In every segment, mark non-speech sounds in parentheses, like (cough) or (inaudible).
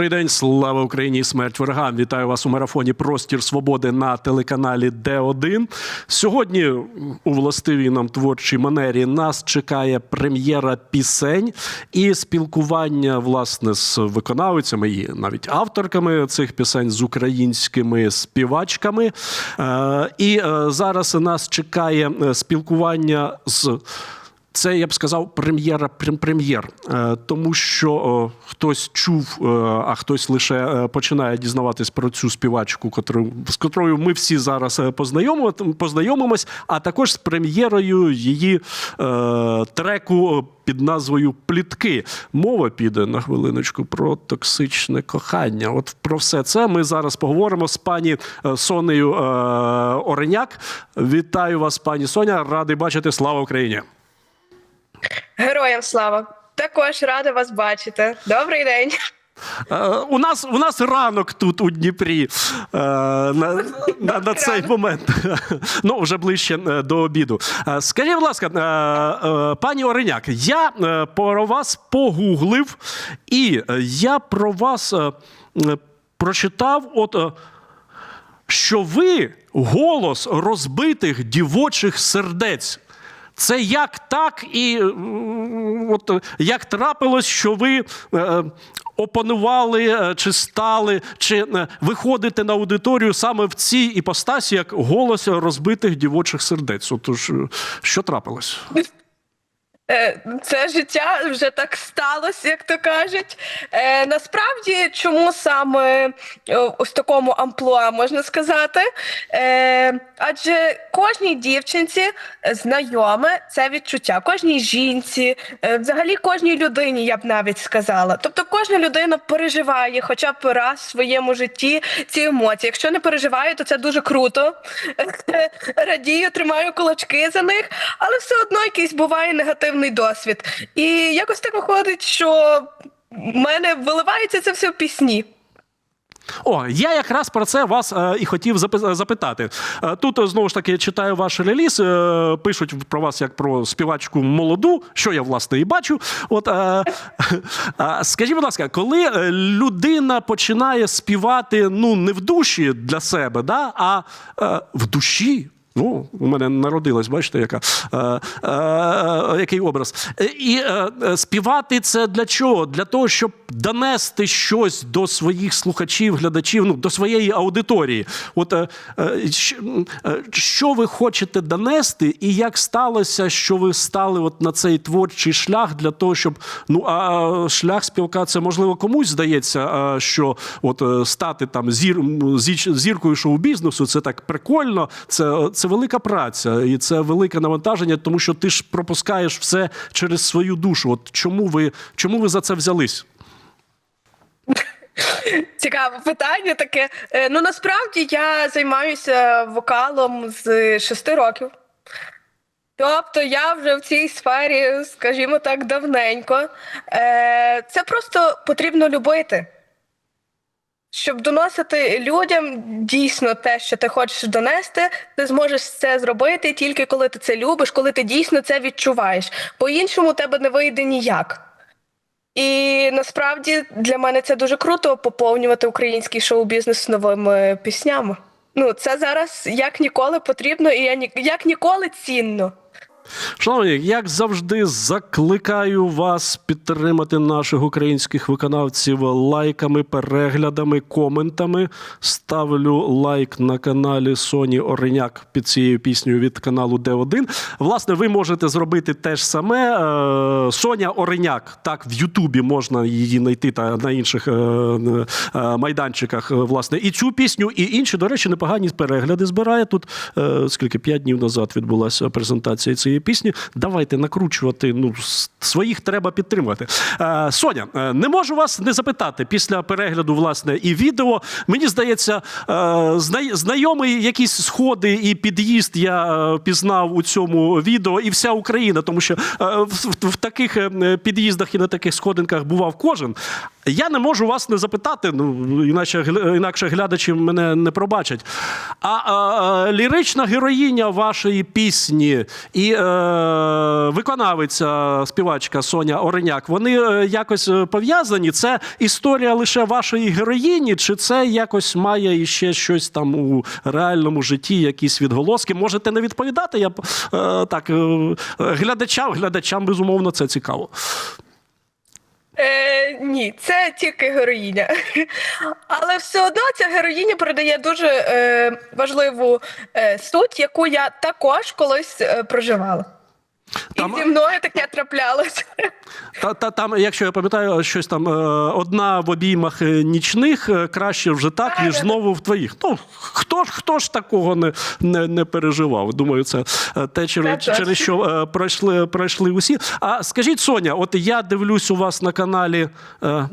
Добрий день, слава Україні і смерть ворогам. Вітаю вас у марафоні Простір Свободи на телеканалі Д1. Сьогодні у властивій нам творчій манері нас чекає прем'єра пісень і спілкування власне з виконавицями і навіть авторками цих пісень з українськими співачками. Е, І е, зараз нас чекає е, спілкування з. Це я б сказав прем'єра прем- прем'єр, Е, тому що хтось чув, е, а хтось лише е, починає дізнаватись про цю співачку, котру з котрою ми всі зараз е, познайомимось, а також з прем'єрою її е, треку під назвою Плітки. Мова піде на хвилиночку про токсичне кохання. От про все це ми зараз поговоримо з пані е, Сонею е, Ореняк. Вітаю вас, пані Соня. Радий бачити. Слава Україні! Героям слава! Також рада вас бачити. Добрий день. Е, У нас у нас ранок тут у Дніпрі е, на, на, на цей момент. (laughs) Ну, вже ближче е, до обіду. Скажіть, будь ласка, пані Ореняк, я про вас погуглив, і я про вас прочитав, от. Що ви голос розбитих дівочих сердець. Це як так, і е, от як трапилось, що ви е, опанували е, чи стали, чи виходите на аудиторію саме в цій іпостасі, як голос розбитих дівочих сердець. Отож, що трапилось? Е, Це життя вже так сталося, як то кажуть. Е, насправді, чому саме е, ось такому амплуа можна сказати? Адже кожній дівчинці знайоме це відчуття, кожній жінці, взагалі кожній людині, я б навіть сказала. Тобто кожна людина переживає хоча б раз в своєму житті ці емоції. Якщо не переживає, то це дуже круто. (laughs) Радію, тримаю кулачки за них, але все одно якийсь буває негативний досвід. І якось так виходить, що в мене виливається це все в пісні. О, я якраз про це вас е, і хотів запи- запитати. Е, тут е, знову ж таки читаю ваш реліз. Е, пишуть про вас як про співачку молоду, що я власне і бачу. От е, (laughs) е, скажіть, будь ласка, коли е, людина починає співати ну не в душі для себе, да, а е, в душі. Ну, у мене народилась, бачите, яка, е, е, який образ. Е, І е, е, співати це для чого? Для того, щоб донести щось до своїх слухачів, глядачів, ну, до своєї аудиторії. От е, е, е, що ви хочете донести, і як сталося, що ви стали от на цей творчий шлях для того, щоб ну а шлях співка, це можливо комусь здається, е, що от е, стати там зір, зіркою шоу-бізнесу, це так прикольно, це, це велика праця і це велике навантаження, тому що ти ж пропускаєш все через свою душу. От чому ви чому ви за це взялись? Цікаве питання таке. Е, Ну насправді я займаюся вокалом з шести років. Тобто я вже в цій сфері, скажімо так, давненько. Е, Це просто потрібно любити. Щоб доносити людям дійсно те, що ти хочеш донести, ти зможеш це зробити тільки коли ти це любиш, коли ти дійсно це відчуваєш. По-іншому тебе не вийде ніяк. І насправді для мене це дуже круто поповнювати український шоу-бізнес новими піснями. Ну, це зараз як ніколи потрібно і я як ніколи цінно. Шановні, як завжди, закликаю вас підтримати наших українських виконавців лайками, переглядами, коментами. Ставлю лайк на каналі Соні Ореняк під цією піснею від каналу Д1. Власне, ви можете зробити те ж саме. Е, Соня Ореняк, так, в Ютубі можна її знайти та на інших е, е, майданчиках. Власне, і цю пісню, і інші, до речі, непогані перегляди збирає. Тут скільки п'ять днів назад відбулася презентація цієї пісні. Давайте накручувати. Ну, своїх треба підтримувати. Е, Соня, е, не можу вас не запитати після перегляду власне і відео. Мені здається, е, знайомий якісь сходи і під'їзд я пізнав у цьому відео, і вся Україна, тому що в, таких під'їздах і на таких сходинках бував кожен. Я не можу вас не запитати, ну іначе інакше глядачі мене не пробачать. А, а, лірична героїня вашої пісні і виконавиця, співачка Соня Ореняк, вони е, якось е, пов'язані? Це історія лише вашої героїні, чи це якось має іще щось там у реальному житті, якісь відголоски? Можете не відповідати? Я е, так е, глядачам, глядачам безумовно це цікаво. Е, ні, це тільки героїня. Але все одно ця героїня передає дуже е, важливу е, суть, яку я також колись е, проживала. Там- І зі мною таке траплялося. Та, та там, якщо я пам'ятаю, щось там е, одна в обіймах е, нічних е, краще вже так, ніж знову в твоїх. Ну хто ж хто ж такого не, не, не переживав? Думаю, це те, через, Це через що пройшли, пройшли усі. А скажіть, Соня, от я дивлюсь у вас на каналі. Е, е,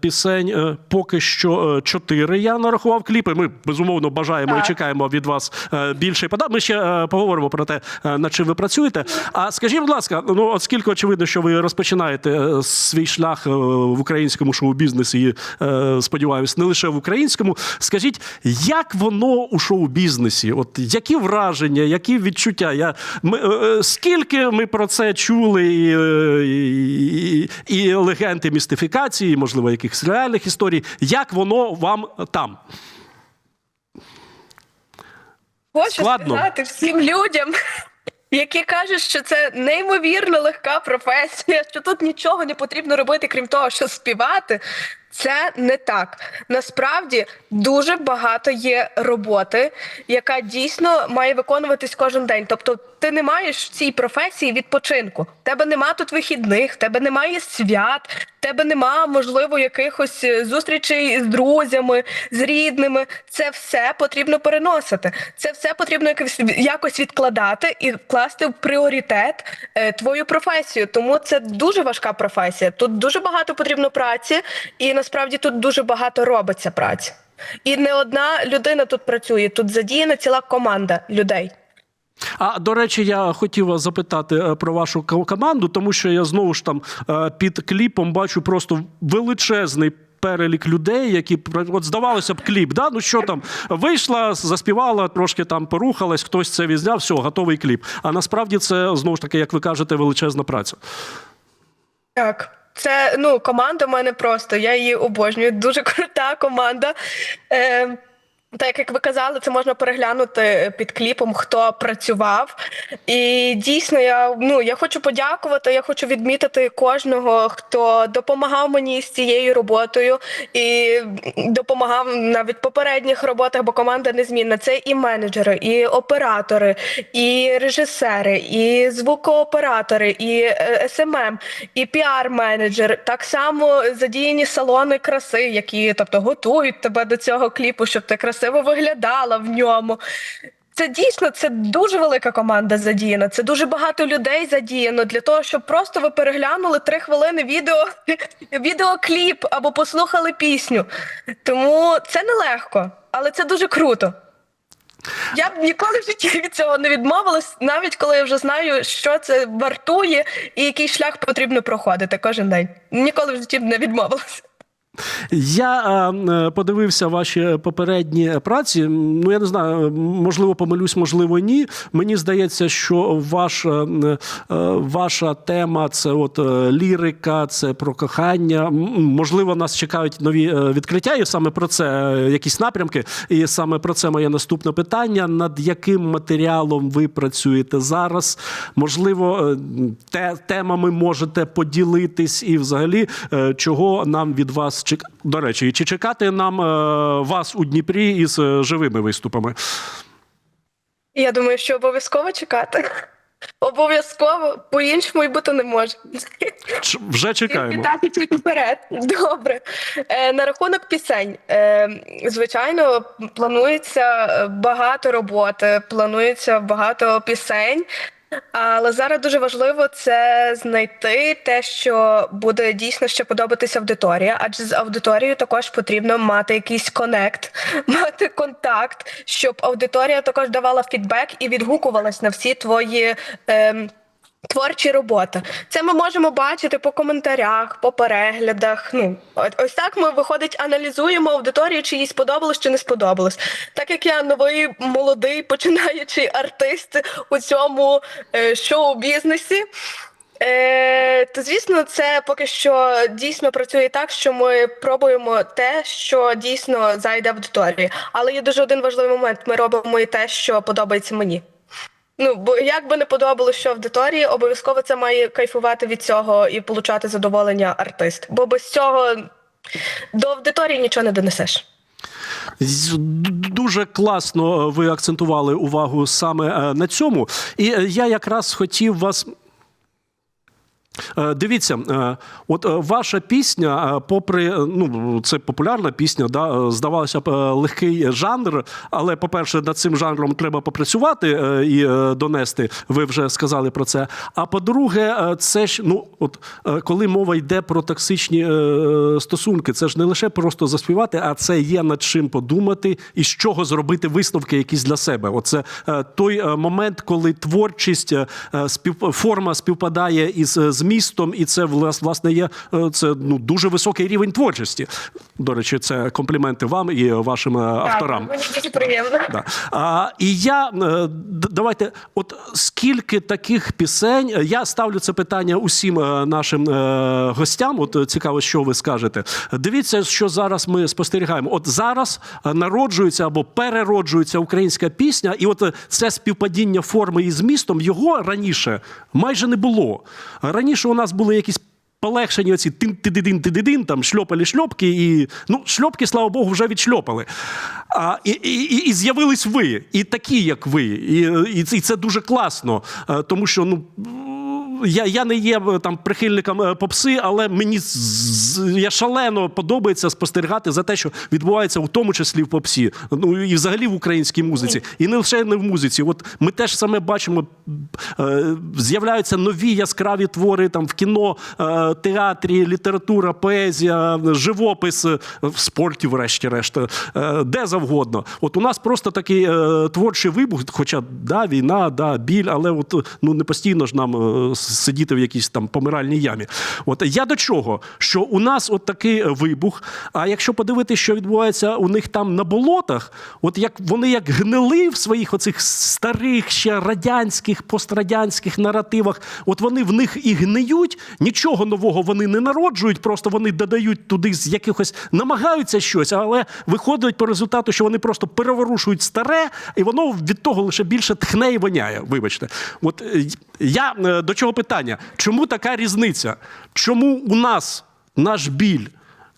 Пісень е, поки що е, чотири. Я нарахував кліпи. Ми безумовно бажаємо і чекаємо від вас е, більше. Ми ще е, поговоримо про те, е, над чим ви працюєте. А скажіть, будь ласка, ну оскільки очевидно, що ви розпочинаєте е, свій шлях е, в українському шоу-бізнесі, і е, сподіваюся, не лише в українському. Скажіть, як воно у шоу-бізнесі? От які враження, які відчуття? Я ми е, е, скільки ми про це чули, і, е, і, і, і легенди містифікації, можливо, якихось реальних історій. Як воно вам там? Хочу Складно. сказати всім людям, які кажуть, що це неймовірно легка професія, що тут нічого не потрібно робити, крім того, що співати. Це не так. Насправді дуже багато є роботи, яка дійсно має виконуватись кожен день. Тобто, ти не маєш в цій професії відпочинку. Тебе нема тут вихідних, тебе немає свят, тебе нема, можливо, якихось е, зустрічей з друзями, з рідними. Це все потрібно переносити. Це все потрібно якось, відкладати і вкласти в пріоритет е, твою професію. Тому це дуже важка професія. Тут дуже багато потрібно праці, і насправді тут дуже багато робиться праці. І не одна людина тут працює, тут задіяна ціла команда людей. А до речі, я хотів вас запитати е, про вашу команду, тому що я знову ж там е, під кліпом бачу просто величезний. Перелік людей, які от здавалося б, кліп. Да? Ну що там вийшла, заспівала, трошки там порухалась, хтось це відзняв, все, готовий кліп. А насправді це знову ж таки, як ви кажете, величезна праця. Так. Це ну команда в мене просто. Я її обожнюю. Дуже крута команда. Е, так як ви казали, це можна переглянути під кліпом, хто працював. І дійсно, я ну я хочу подякувати. Я хочу відмітити кожного, хто допомагав мені з цією роботою і допомагав навіть в попередніх роботах, бо команда незмінна. Це і менеджери, і оператори, і режисери, і звукооператори, і е, СММ, і піар-менеджер. Так само задіяні салони краси, які тобто готують тебе до цього кліпу, щоб ти красиво виглядала в ньому. Це дійсно це дуже велика команда задіяна. Це дуже багато людей задіяно для того, щоб просто ви переглянули три хвилини відео, (laughs) відеокліп або послухали пісню. Тому це нелегко, але це дуже круто. Я б ніколи в житті від цього не відмовилась, навіть коли я вже знаю, що це вартує і який шлях потрібно проходити кожен день. Ніколи в житті б не відмовилась. Я е, е, подивився ваші попередні праці. Ну я не знаю, можливо, помилюсь, можливо, ні. Мені здається, що ваш, е, ваша тема це от лірика, це про кохання. Можливо, нас чекають нові відкриття, і саме про це якісь напрямки. І саме про це моє наступне питання: над яким матеріалом ви працюєте зараз? Можливо, те, темами можете поділитись, і взагалі, чого нам від вас чекати? До речі, чи чекати нам е, вас у Дніпрі із е, живими виступами? Я думаю, що обов'язково чекати. Обов'язково, по-іншому й бути не може. Ч- Вже чекаємо. Вітати тільки вперед. Добре. Е, на рахунок пісень. Е, звичайно, планується е, багато роботи, планується багато пісень. Але зараз дуже важливо це знайти те, що буде дійсно ще подобатися аудиторія, адже з аудиторією також потрібно мати якийсь конект, (laughs) мати контакт, щоб аудиторія також давала фідбек і відгукувалась на всі твої. ем, Творчі роботи. Це ми можемо бачити по коментарях, по переглядах. Ну, ось так ми виходить, аналізуємо аудиторію, чи їй сподобалось, чи не сподобалось. Так як я новий молодий починаючий артист у цьому е, шоу-бізнесі. Е, то звісно, це поки що дійсно працює так, що ми пробуємо те, що дійсно зайде аудиторії. Але є дуже один важливий момент: ми робимо і те, що подобається мені. Ну, бо як би не подобалося, що аудиторії, обов'язково це має кайфувати від цього і получати задоволення артист. Бо без цього до аудиторії нічого не донесеш. Дуже класно е, ви акцентували увагу саме е, на цьому. І е, я якраз хотів вас. Е, Дивіться, е, от е, ваша пісня, попри ну це популярна пісня, да, здавалося б, легкий жанр. Але, по-перше, над цим жанром треба попрацювати і донести. Ви вже сказали про це. А по-друге, це ж ну, от коли мова йде про токсичні стосунки, це ж не лише просто заспівати, а це є над чим подумати і з чого зробити висновки якісь для себе. Оце той момент, коли творчість форма співпадає із змістом, і це влас- власне є е, це ну дуже високий рівень творчості. До речі, це компліменти вам і вашим е, авторам. Так, мені приємно. Да. А, і я е, давайте, от скільки таких пісень, я ставлю це питання усім нашим гостям. От цікаво, що ви скажете. Дивіться, що зараз ми спостерігаємо. От зараз народжується або перероджується українська пісня, і от це співпадіння форми із змістом його раніше майже не було. Раніше у нас були якісь. Полегшені оці тин тидидин там шльопали шльопки, і ну шльопки, слава Богу, вже відшльопали. А, і, і, і, з'явились ви, і такі, як ви. І, і, і це дуже класно, е, тому що ну. Я, я не є е, там прихильником е, попси, але мені я шалено подобається спостерігати за те, що відбувається у тому числі в попсі, ну і взагалі в українській музиці, і не лише не в музиці. От ми теж саме бачимо, е, з'являються нові яскраві твори там в кіно, театрі, література, поезія, живопис, в спорті, врешті-решт, де завгодно. От у нас просто такий творчий вибух, хоча да, війна, да, біль, але от ну не постійно ж нам сидіти в якійсь там помиральній ямі. От я до чого? Що у нас от такий е, вибух. А якщо подивитися, що відбувається у них там на болотах, от як вони як гнили в своїх оцих старих ще радянських, пострадянських наративах, от вони в них і гниють, нічого нового вони не народжують, просто вони додають туди з якихось, намагаються щось, але виходить по результату, що вони просто переворушують старе, і воно від того лише більше тхне і воняє. Вибачте, от е, я е, до чого питання? Чому така різниця? Чому у нас наш біль?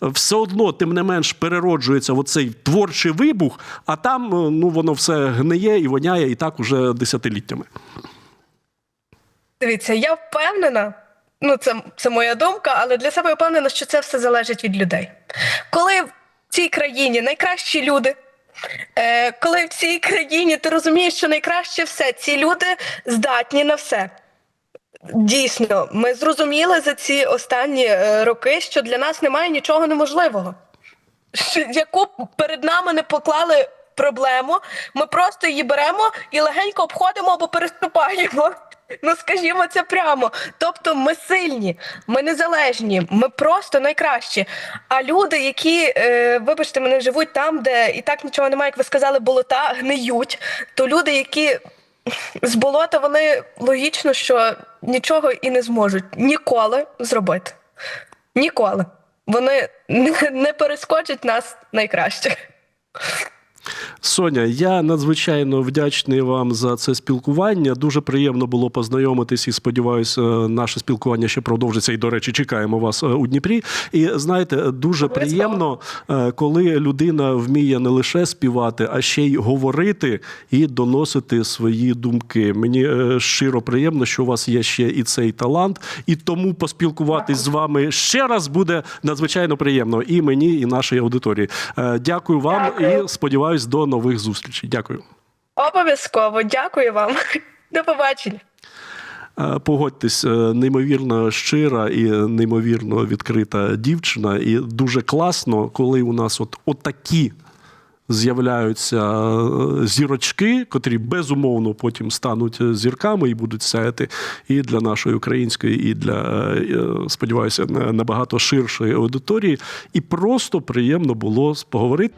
Все одно, тим не менш, перероджується в оцей творчий вибух, а там е, ну воно все гниє і воняє і так уже десятиліттями. Дивіться, я впевнена. Ну, це, це моя думка, але для себе впевнена, що це все залежить від людей. Коли в цій країні найкращі люди, е, коли в цій країні ти розумієш, що найкраще все, ці люди здатні на все. Дійсно, ми зрозуміли за ці останні е, роки, що для нас немає нічого неможливого. Яку перед нами не поклали проблему, ми просто її беремо і легенько обходимо або переступаємо. Ну, скажімо це прямо. Тобто ми сильні, ми незалежні, ми просто найкращі. А люди, які, е, вибачте, мене живуть там, де і так нічого немає, як ви сказали, болота гниють, то люди, які з болота, вони логічно, що нічого і не зможуть ніколи зробити. Ніколи. Вони (laughs) не, перескочать нас найкращих. Соня, я надзвичайно вдячний вам за це спілкування. Дуже приємно було познайомитись і сподіваюся, наше спілкування ще продовжиться. І, до речі, чекаємо вас е, у Дніпрі. І знаєте, дуже приємно, е, коли людина вміє не лише співати, а ще й говорити і доносити свої думки. Мені е, щиро приємно, що у вас є ще і цей талант, і тому поспілкуватись з вами ще раз буде надзвичайно приємно і мені, і нашій аудиторії. Е, Дякую вам Дякую. і сподіваюсь до нових зустрічей. Дякую. Обов'язково дякую вам. До побачення. Е, Погодьтесь, е, неймовірно щира і неймовірно відкрита дівчина. І дуже класно, коли у нас от, от такі з'являються е, зірочки, котрі безумовно потім стануть зірками і будуть сяяти і для нашої української, і для, сподіваюся, набагато ширшої аудиторії. І просто приємно було поговорити.